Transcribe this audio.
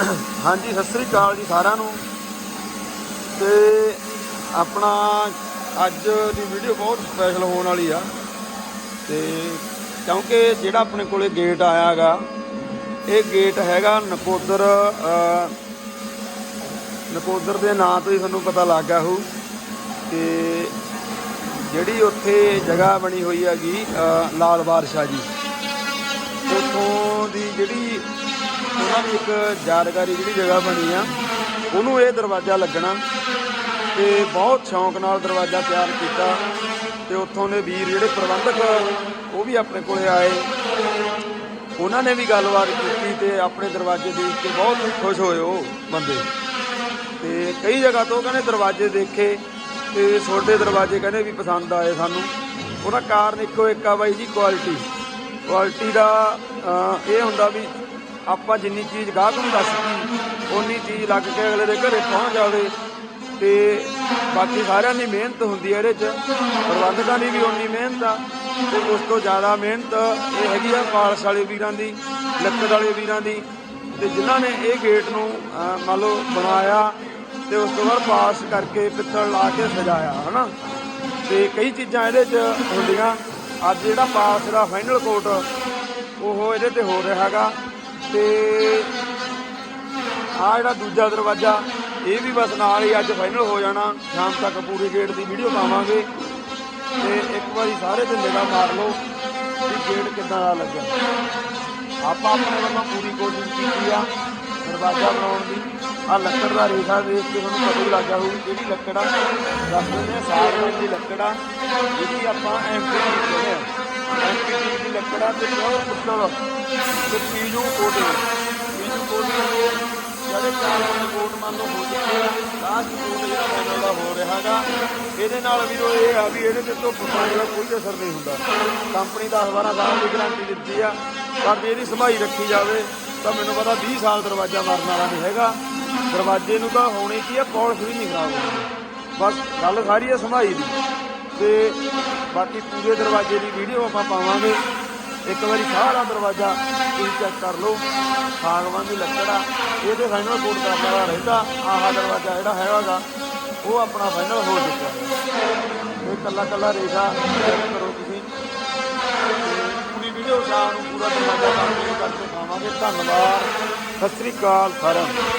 ਹਾਂਜੀ, ਸਤਿ ਸ੍ਰੀ ਅਕਾਲ ਜੀ ਸਾਰਿਆਂ ਨੂੰ। ਤੇ ਆਪਣਾ ਅੱਜ ਦੀ ਵੀਡੀਓ ਬਹੁਤ ਸਪੈਸ਼ਲ ਹੋਣ ਵਾਲੀ ਆ। ਤੇ ਕਿਉਂਕਿ ਜਿਹੜਾ ਆਪਣੇ ਕੋਲੇ ਗੇਟ ਆਇਆਗਾ ਇਹ ਗੇਟ ਹੈਗਾ ਨਕੋਦਰ ਨਕੋਦਰ ਦੇ ਨਾਂ ਤੋਂ ਹੀ ਤੁਹਾਨੂੰ ਪਤਾ ਲੱਗ ਗਿਆ ਹੋਊ। ਤੇ ਜਿਹੜੀ ਉੱਥੇ ਜਗ੍ਹਾ ਬਣੀ ਹੋਈ ਹੈਗੀ ਲਾਲ ਬਾਦਸ਼ਾਹ ਜੀ, ਉੱਥੋਂ ਦੀ ਜਿਹੜੀ ਉਹਨਾਂ ਦੀ ਇੱਕ ਯਾਦਗਾਰੀ ਜਿਹੜੀ ਜਗ੍ਹਾ ਬਣੀ ਆ, ਉਹਨੂੰ ਇਹ ਦਰਵਾਜ਼ਾ ਲੱਗਣਾ ਤੇ ਬਹੁਤ ਸ਼ੌਂਕ ਨਾਲ ਦਰਵਾਜ਼ਾ ਤਿਆਰ ਕੀਤਾ ਤੇ ਉੱਥੋਂ ਦੇ ਵੀਰ ਜਿਹੜੇ ਪ੍ਰਬੰਧਕ ਉਹ ਵੀ ਆਪਣੇ ਕੋਲੇ ਆਏ। ਉਹਨਾਂ ਨੇ ਵੀ ਗੱਲਬਾਤ ਕੀਤੀ ਤੇ ਆਪਣੇ ਦਰਵਾਜ਼ੇ ਦੇਖ ਕੇ ਬਹੁਤ ਖੁਸ਼ ਹੋਏ ਉਹ ਬੰਦੇ। ਤੇ ਕਈ ਜਗ੍ਹਾ ਤੋਂ ਕਹਿੰਦੇ ਦਰਵਾਜ਼ੇ ਦੇਖੇ ਤੇ ਛੋਟੇ ਦਰਵਾਜ਼ੇ ਕਹਿੰਦੇ ਵੀ ਪਸੰਦ ਆਏ ਸਾਨੂੰ। ਉਹਦਾ ਕਾਰਨ ਇੱਕੋ ਇੱਕ ਆ ਬਾਈ ਜੀ ਕੁਆਲਿਟੀ ਕੁਆਲਿਟੀ ਦਾ ਇਹ ਹੁੰਦਾ ਵੀ ਆਪਾਂ ਜਿੰਨੀ ਚੀਜ਼ ਗਾਹਕ ਨੂੰ ਦੱਸਦੀ ਓਨੀ ਚੀਜ਼ ਲੱਗ ਕੇ ਅਗਲੇ ਦੇ ਘਰੇ ਪਹੁੰਚ ਜਾਵੇ ਤੇ ਬਾਕੀ ਸਾਰਿਆਂ ਦੀ ਮਿਹਨਤ ਹੁੰਦੀ ਹੈ ਇਹਦੇ 'ਚ, ਪ੍ਰਬੰਧਕਾਂ ਦੀ ਵੀ ਓਨੀ ਮਿਹਨਤ ਆ ਤੇ ਉਸ ਤੋਂ ਜ਼ਿਆਦਾ ਮਿਹਨਤ ਇਹ ਹੈਗੀ ਆ ਪਾਲਸ ਵਾਲੇ ਵੀਰਾਂ ਦੀ, ਲੱਕੜ ਵਾਲੇ ਵੀਰਾਂ ਦੀ ਤੇ ਜਿਨ੍ਹਾਂ ਨੇ ਇਹ ਗੇਟ ਨੂੰ ਮੰਨ ਲਓ ਬਣਾਇਆ ਤੇ ਉਸ ਤੋਂ ਬਾਅਦ ਪਾਸ ਕਰਕੇ ਪਿੱਤਲ ਲਾ ਕੇ ਸਜਾਇਆ, ਹਨਾ? ਤੇ ਕਈ ਚੀਜ਼ਾਂ ਇਹਦੇ 'ਚ ਹੁੰਦੀਆਂ। ਅੱਜ ਜਿਹੜਾ ਪਾਸ ਦਾ ਫਾਈਨਲ ਕੋਟ ਉਹ ਇਹਦੇ ਤੇ ਹੋ ਰਿਹਾ ਹੈਗਾ। ਤੇ ਆ ਜਿਹੜਾ ਦੂਜਾ ਦਰਵਾਜ਼ਾ, ਇਹ ਵੀ ਬਸ ਨਾਲ ਹੀ ਅੱਜ ਫਾਈਨਲ ਹੋ ਜਾਣਾ। ਸ਼ਾਮ ਤੱਕ ਪੂਰੇ ਗੇਟ ਦੀ ਵੀਡੀਓ ਪਾਵਾਂਗੇ। ਤੇ ਇੱਕ ਵਾਰੀ ਸਾਰੇ ਤੇ ਨਿਗਾਹ ਮਾਰ ਲਓ ਵੀ ਗੇਟ ਕਿੱਦਾਂ ਦਾ ਲੱਗਾ ਆਪਾਂ ਆਪਣੇ ਵੱਲੋਂ ਪੂਰੀ ਕੋਸ਼ਿਸ਼ ਕੀਤੀ ਆ ਦਰਵਾਜ਼ਾ ਬਣਾਉਣ ਦੀ। ਆ ਲੱਕੜ ਦਾ ਰੇਖਾ ਦੇਖ ਕੇ ਤੁਹਾਨੂੰ ਪਤਾ ਹੀ ਲੱਗ ਹੋਊ ਕਿਹੜੀ ਲੱਕੜ ਆ। ਦੱਸ ਦਿੰਦੇ ਆ ਸਾਗਵਾਨ ਦੀ ਲੱਕੜ ਆ। ਜਿਹਦੀ ਆਪਾਂ ਐਮਪੀਟੀ ਕਹਿੰਦੇ ਆ। ਐਮਪੀਟੀ ਦੀ ਲੱਕੜ ਆ ਤੇ ਪੀਜੂ ਕੋਟੇ ਪੀਜੂ ਕੋਟੇ ਦੇ। ਜਿਹੜੇ ਚਾਰ ਵਾਲੇ ਕੋਟ ਮੰਨ ਲਓ, ਹੋ ਚੁੱਕੇ ਆ। ਲਾਸਟ ਕੋਟ ਜਿਹੜਾ ਫਾਈਨਲ ਦਾ ਹੋ ਰਿਹਾ ਹੈਗਾ। ਇਹਦੇ ਨਾਲ ਵੀ ਉਹ ਇਹ ਆ ਵੀ ਇਹਦੇ ਤੇ ਧੁੱਪ ਪਾਣੀ ਦਾ ਕੋਈ ਅਸਰ ਨਹੀਂ ਹੁੰਦਾ। ਕੰਪਨੀ 10 12 ਸਾਲ ਦੀ ਗਾਰੰਟੀ ਦਿੱਤੀ ਆ। ਪਰ ਜੇ ਇਹਦੀ ਸੰਭਾਈ ਰੱਖੀ ਜਾਵੇ, ਤਾਂ ਮੈਨੂੰ ਪਤਾ 20 ਸਾਲ ਦਰਵਾਜ਼ਾ ਮਾਰਨ ਵਾਲਾ ਨਹੀਂ ਹੈਗਾ। ਦਰਵਾਜ਼ੇ ਨੂੰ ਤਾਂ ਹੋਣੀ ਕੀ ਆ ਪਾਲਿਸ਼ ਵੀ ਨਹੀਂ ਖਰਾਬ ਹੋਣੀ ਬਸ ਗੱਲ ਸਾਰੀ ਹੈ ਸੰਭਾਈ ਦੀ। ਤੇ ਬਾਕੀ ਪੂਰੇ ਦਰਵਾਜ਼ੇ ਦੀ ਵੀਡੀਓ ਆਪਾਂ ਪਾਵਾਂਗੇ। ਇੱਕ ਵਾਰੀ ਸਾਰਾ ਦਰਵਾਜ਼ਾ ਤੁਸੀਂ ਚੈੱਕ ਕਰ ਲਓ। ਸਾਗਵਾਨ ਦੀ ਲੱਕੜ ਆ, ਇਹਦੇ ਫਾਈਨਲ ਕੋਡ ਕਰਨ ਵਾਲਾ ਰਹਿੰਦਾ। ਆਹ ਦਰਵਾਜ਼ਾ ਜਿਹੜਾ ਹੈਗਾਗਾ ਉਹ ਆਪਣਾ ਫਾਈਨਲ ਹੋ ਚੁੱਕਿਆ। ਇਹ ਕੱਲਾ ਕੱਲਾ ਰੇਖਾ ਚੈੱਕ ਕਰੋ ਤੁਸੀਂ। ਪੂਰੀ ਵੀਡੀਓ ਸ਼ਾਮ ਨੂੰ ਪੂਰਾ ਦਰਵਾਜ਼ਾ ਕਰਕੇ ਪਾਵਾਂਗੇ ਧੰਨਵਾਦ। ਸਤਿ ਸ੍ਰੀ ਅਕਾਲ ਸਾਰਿਆਂ ਨੂੰ।